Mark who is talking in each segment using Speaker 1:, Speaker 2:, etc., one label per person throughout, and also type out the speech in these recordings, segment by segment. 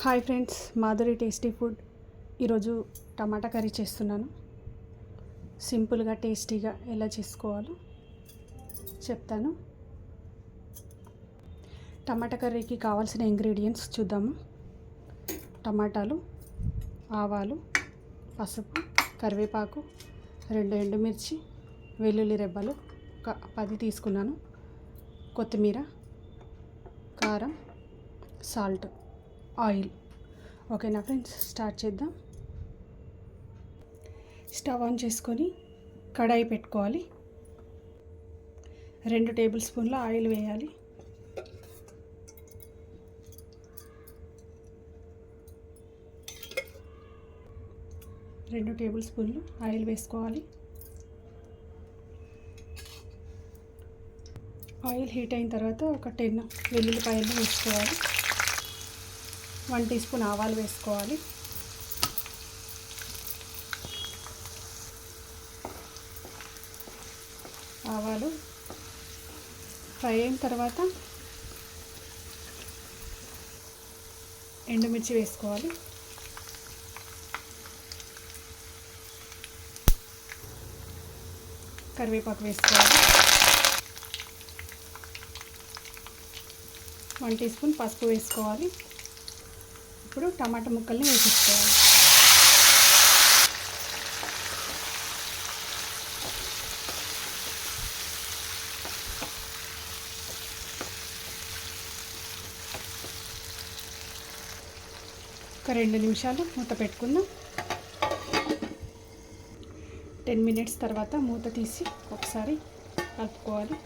Speaker 1: Hi friends Madhuri tasty food. ఈరోజు టమాటా curry చేస్తున్నాను. సింపుల్గా టేస్టీగా ఎలా చేసుకోవాలో చెప్తాను. టమాటా కర్రీకి కావాల్సిన ఇంగ్రీడియంట్స్ చూద్దాము. టమాటాలు ఆవాలు పసుపు కరివేపాకు రెండు ఎండుమిర్చి వెల్లుల్లి రెబ్బలు ఒక పది తీసుకున్నాను. కొత్తిమీర కారం సాల్ట్. ఆయిల్. ఓకేనా ఫ్రెండ్స్? స్టార్ట్ చేద్దాం. స్టవ్ ఆన్ చేసుకొని కడాయి పెట్టుకోవాలి. రెండు టేబుల్ స్పూన్ల ఆయిల్ వేయాలి. రెండు టేబుల్ స్పూన్లు ఆయిల్ వేసుకోవాలి. ఆయిల్ హీట్ అయిన తర్వాత ఒక టెన్ వెల్లుల్లిపాయలు వేసుకోవాలి. వన్ టీ స్పూన్ ఆవాలు వేసుకోవాలి. ఆవాలు ఫ్రై అయిన తర్వాత ఎండుమిర్చి వేసుకోవాలి. కరివేపాకు వేసుకోవాలి. వన్ టీ స్పూన్ పసుపు వేసుకోవాలి. ఇప్పుడు టమాటా ముక్కల్ని వేసేసుకోవాలి. ఒక రెండు నిమిషాలు మూత పెట్టుకుందాం. టెన్ మినిట్స్ తర్వాత మూత తీసి ఒకసారి కలుపుకోవాలి.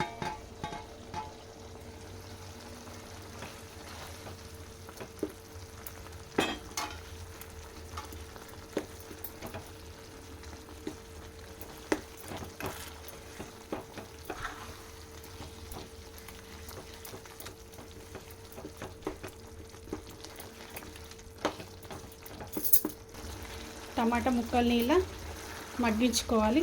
Speaker 1: టమాటా ముక్కల్ని ఇలా మగ్గించుకోవాలి.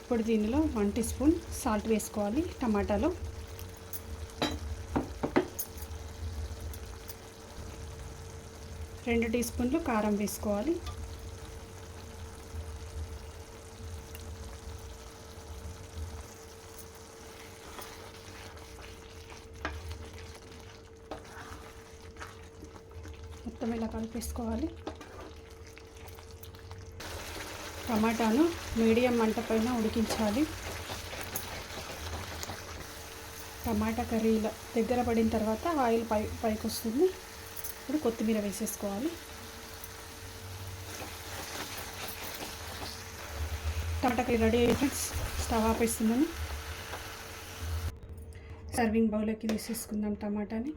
Speaker 1: ఇప్పుడు దీనిలో వన్ టీ స్పూన్ సాల్ట్ వేసుకోవాలి టమాటాలో. రెండు టీ స్పూన్లు కారం వేసుకోవాలి. మొత్తం ఇలా కలిపేసుకోవాలి. టమాటాను మీడియం మంట పైన ఉడికించాలి. టమాటా కర్రీలో దగ్గర పడిన తర్వాత ఆయిల్ పై పైకి వస్తుంది ఇప్పుడు కొత్తిమీర వేసేసుకోవాలి. టమాటా కర్రీ రెడీ అయ్యి ఫ్రెండ్స్ స్టవ్ ఆపేస్తున్నాను. సర్వింగ్ బౌల్లోకి వేసేసుకుందాం టమాటాని.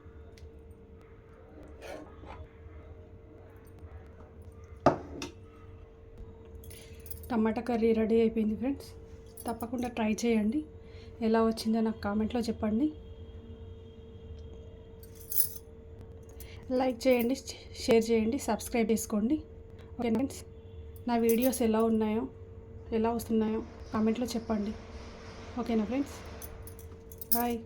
Speaker 1: టమాటా కర్రీ రెడీ అయిపోయింది ఫ్రెండ్స్. తప్పకుండా ట్రై చేయండి. ఎలా వచ్చిందో నాకు కామెంట్లో చెప్పండి. లైక్ చేయండి షేర్ చేయండి సబ్స్క్రైబ్ చేసుకోండి. ఓకే ఫ్రెండ్స్ నా వీడియోస్ ఎలా ఉన్నాయో ఎలా వస్తున్నాయో కామెంట్లో చెప్పండి. ఓకేనా ఫ్రెండ్స్? బాయ్.